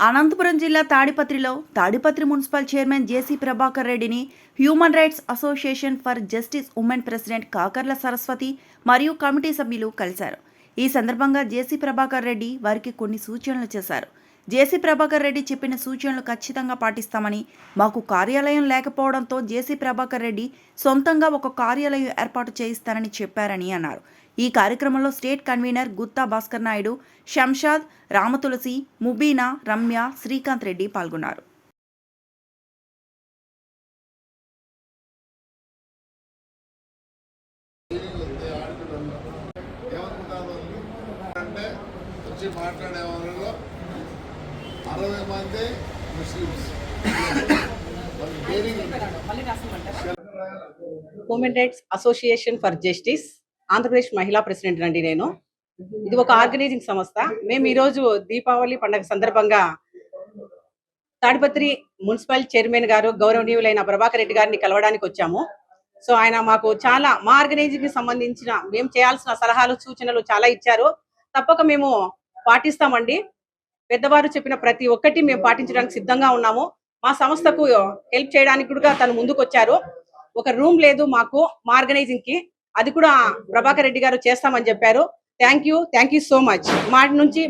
అనంతపురం జిల్లా తాడిపత్రిలో Tadipatri municipal chairman JC Prabhakar రెడ్డిని human rights association for justice women president Kakarla Saraswathi మరియు committee సభ్యులు కలిశారు. ఈ సందర్భంగా జేసీ ప్రభాకర్ రెడ్డి వారికి కొన్ని సూచనలు చేశారు. జేసీ ప్రభాకర్ రెడ్డి చెప్పిన సూచనలు ఖచ్చితంగా పాటిస్తామని మాకు కార్యాలయం లేకపోవడంతో జేసీ ప్రభాకర్ రెడ్డి సొంతంగా ఒక కార్యాలయం ఏర్పాటు చేయిస్తానని చెప్పారని అన్నారు. ఈ కార్యక్రమంలో స్టేట్ కన్వీనర్ గుత్తా భాస్కర్ నాయుడు శంషాద్ రామతులసి ముబీనా రమ్య శ్రీకాంత్ రెడ్డి పాల్గొన్నారు. మాట్లాడే వాళ్ళలో అరవై మంది Muslims women rights association for justice Andhra Pradesh మహిళా ప్రెసిడెంట్ అండి నేను. ఇది ఒక ఆర్గనైజింగ్ సంస్థ. మేము ఈరోజు దీపావళి పండుగ సందర్భంగా తాడిపత్రి మున్సిపల్ చైర్మన్ గారు గౌరవనీయులైన ప్రభాకర్ రెడ్డి గారిని కలవడానికి వచ్చాము. సో ఆయన మాకు చాలా మా ఆర్గనైజింగ్కి సంబంధించిన మేము చేయాల్సిన సలహాలు సూచనలు చాలా ఇచ్చారు. తప్పక మేము పాటిస్తామండి. పెద్దవారు చెప్పిన ప్రతి ఒక్కటి మేము పాటించడానికి సిద్ధంగా ఉన్నాము. మా సంస్థకు హెల్ప్ చేయడానికి కూడా తను ముందుకు వచ్చారు ఒక రూమ్ లేదు మాకు మా ఆర్గనైజింగ్కి. అది కూడా ప్రభాకర్ రెడ్డి గారు చేస్తామని చెప్పారు. Thank you thank you so much. మా నుంచి